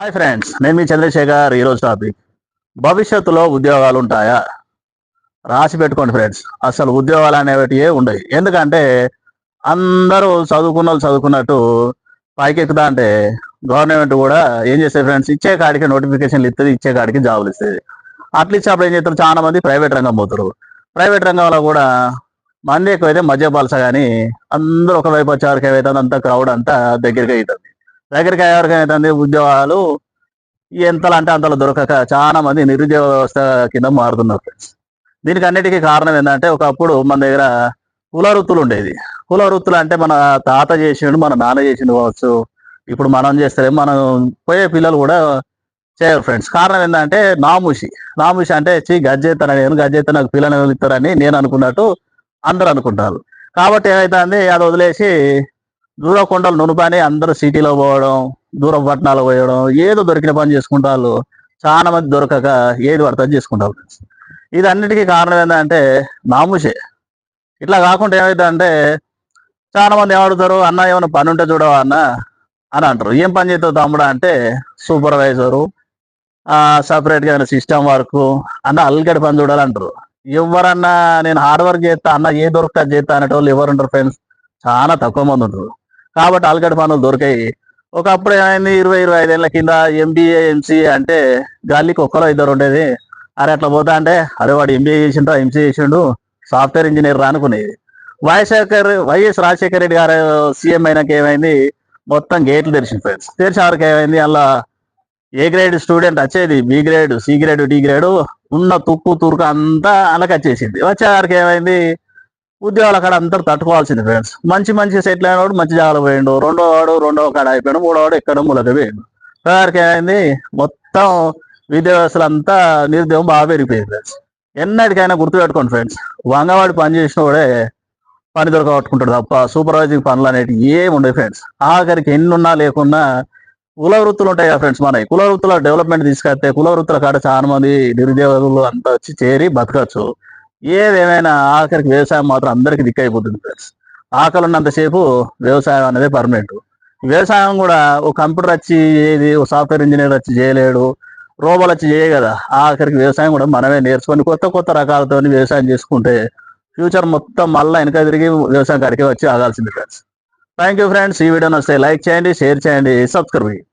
Hi friends నేను మీ చంద్రశేఖర్ ఈరోజు topic భవిష్యత్తులో ఉద్యోగాలు ఉంటాయా? రాసి పెట్టుకోండి ఫ్రెండ్స్ అసలు ఉద్యోగాలు అనేవి ఉండవు ఎందుకంటే అందరూ చదువుకున్న వాళ్ళు చదువుకున్నట్టు పైకి ఎక్కుతా అంటే గవర్నమెంట్ కూడా ఏం చేస్తాయి ఫ్రెండ్స్ ఇచ్చే కాడికి నోటిఫికేషన్లు ఇస్తుంది ఇచ్చే కాడికి జాబులు ఇస్తుంది. అట్లా ఇచ్చినప్పుడు ఏం చేస్తారు? చాలా మంది ప్రైవేట్ రంగం పోతారు. ప్రైవేట్ రంగంలో కూడా మంది ఎక్కువైతే మధ్య పలస కానీ అందరూ ఒకవైపు వచ్చేవారికి ఏవైతే అంతా క్రౌడ్ అంతా దగ్గరికి అవుతుంది దగ్గరికి అయ్యేవరకు ఉద్యోగాలు ఎంతలు అంటే అంతలో దొరకక చాలా మంది నిరుద్యోగ వ్యవస్థ కింద మారుతున్నారు ఫ్రెండ్స్ దీనికి అన్నిటికీ కారణం ఏంటంటే ఒకప్పుడు మన దగ్గర కుల వృత్తులు ఉండేది. కుల వృత్తులు అంటే మన తాత చేసిండు మన నాన్న చేసిండు కావచ్చు. ఇప్పుడు మనం చేస్తే మనం పోయే పిల్లలు కూడా చేయరు ఫ్రెండ్స్ కారణం ఏంటంటే నాముషి. నాముషి అంటే చీ గజ్జేతన నేను గజ్జెత్త నాకు పిల్లలు ఇస్తారని నేను అనుకున్నట్టు అందరూ అనుకుంటారు. కాబట్టి ఏమైతుంది? అది వదిలేసి దూర కొండలు నునుపని అందరూ సిటీలో పోవడం దూర పట్టణాలు పోయడం ఏదో దొరికిన పని చేసుకుంటారు చాలా మంది దొరకక ఏది పడుతుంది చేసుకుంటారు ఇది అన్నిటికీ కారణం ఏంటంటే నాముషే. ఇట్లా కాకుండా ఏమైందంటే చాలా మంది ఏమడుగుతారు అన్న ఏమైనా పని ఉంటే చూడవా అన్న? అని అంటారు. ఏం పని చేస్తావు తమ్ముడు అంటే సూపర్వైజరు సపరేట్గా ఏమైనా సిస్టమ్ వర్క్ అన్న అల్గడి పని చూడాలంటారు. ఎవరన్నా నేను హార్డ్ వర్క్ చేస్తా అన్న ఏ దొరుకుతా చేస్తా అనేటోళ్ళు ఎవరు ఉంటారు ఫ్రెండ్స్. చాలా తక్కువ మంది ఉంటారు. కాబట్టి అలగడి పనులు దొరికాయి. ఒకప్పుడు ఏమైంది? ఇరవై ఇరవై ఐదేళ్ళ కింద ఎంబీఏ ఎంసీఏ అంటే గాలికి ఒక్కరో ఇద్దరు ఉండేది. అరే అట్లా పోతా అంటే అరే వాడు ఎంబీఏ చేసిండు ఎంసీఏ చేసిండు సాఫ్ట్వేర్ ఇంజనీర్ రా అనుకునేది. వైఎస్ రాజశేఖర రెడ్డి గారు సీఎం అయినాక ఏమైంది? మొత్తం గేట్లు తెరిచింది ఫ్రెండ్స్ తెరిచిన ఏమైంది? అలా ఏ గ్రేడ్ స్టూడెంట్ వచ్చేది? B grade C grade D grade ఉన్న తుక్కు తురుకు అంతా అలాగ వచ్చేసింది. వచ్చే ఏమైంది? ఉద్యోగాలు అక్కడ అందరు తట్టుకోవాల్సింది ఫ్రెండ్స్ మంచి మంచి సెటిల్ అయిన వాడు మంచి జాగాలు పోయిండు. రెండో వాడు రెండో కాడ అయిపోయాడు. మూడో వాడు ఎక్కడ మూలక పోయిండు. వారికి ఏమైంది? మొత్తం విద్యా వ్యవస్థలు అంతా నిరుద్యోగం బాగా పెరిగిపోయింది ఫ్రెండ్స్ ఎన్నటికైనా గుర్తుపెట్టుకోండి ఫ్రెండ్స్ వంగవాడి పని చేసిన వాడే పని దొరకబట్టుకుంటాడు తప్ప సూపర్వైజింగ్ పనులు అనేటివి ఏమి ఉండవు ఫ్రెండ్స్ ఆఖరికి ఎన్ని ఉన్నా లేకున్నా కుల వృత్తులు ఉంటాయి కదా ఫ్రెండ్స్ మనకి కుల వృత్తుల డెవలప్మెంట్ తీసుకొస్తే కుల వృత్తుల కాడ చాలా మంది నిరుద్యోగులు అంతా వచ్చి చేరి బతకచ్చు. ఏదేమైనా ఆఖరికి వ్యవసాయం మాత్రం అందరికి దిక్కైపోతుంది ఫ్రెండ్స్ ఆకలి ఉన్నంతసేపు వ్యవసాయం అనేది పర్మనెంట్ వ్యవసాయం కూడా ఒక కంప్యూటర్ వచ్చి ఏది ఒక సాఫ్ట్వేర్ ఇంజనీర్ వచ్చి చేయలేడు. రోబోలు వచ్చి చేయ కదా. ఆఖరికి వ్యవసాయం కూడా మనమే నేర్చుకొని కొత్త కొత్త రకాలతో వ్యవసాయం చేసుకుంటే ఫ్యూచర్ మొత్తం మళ్ళీ వెనక తిరిగి వ్యవసాయం కాడికి వచ్చి ఆగాల్సింది ఫ్రెండ్స్ థ్యాంక్ యూ ఫ్రెండ్స్ ఈ వీడియో నచ్చితే లైక్ చేయండి షేర్ చేయండి సబ్స్క్రైబ్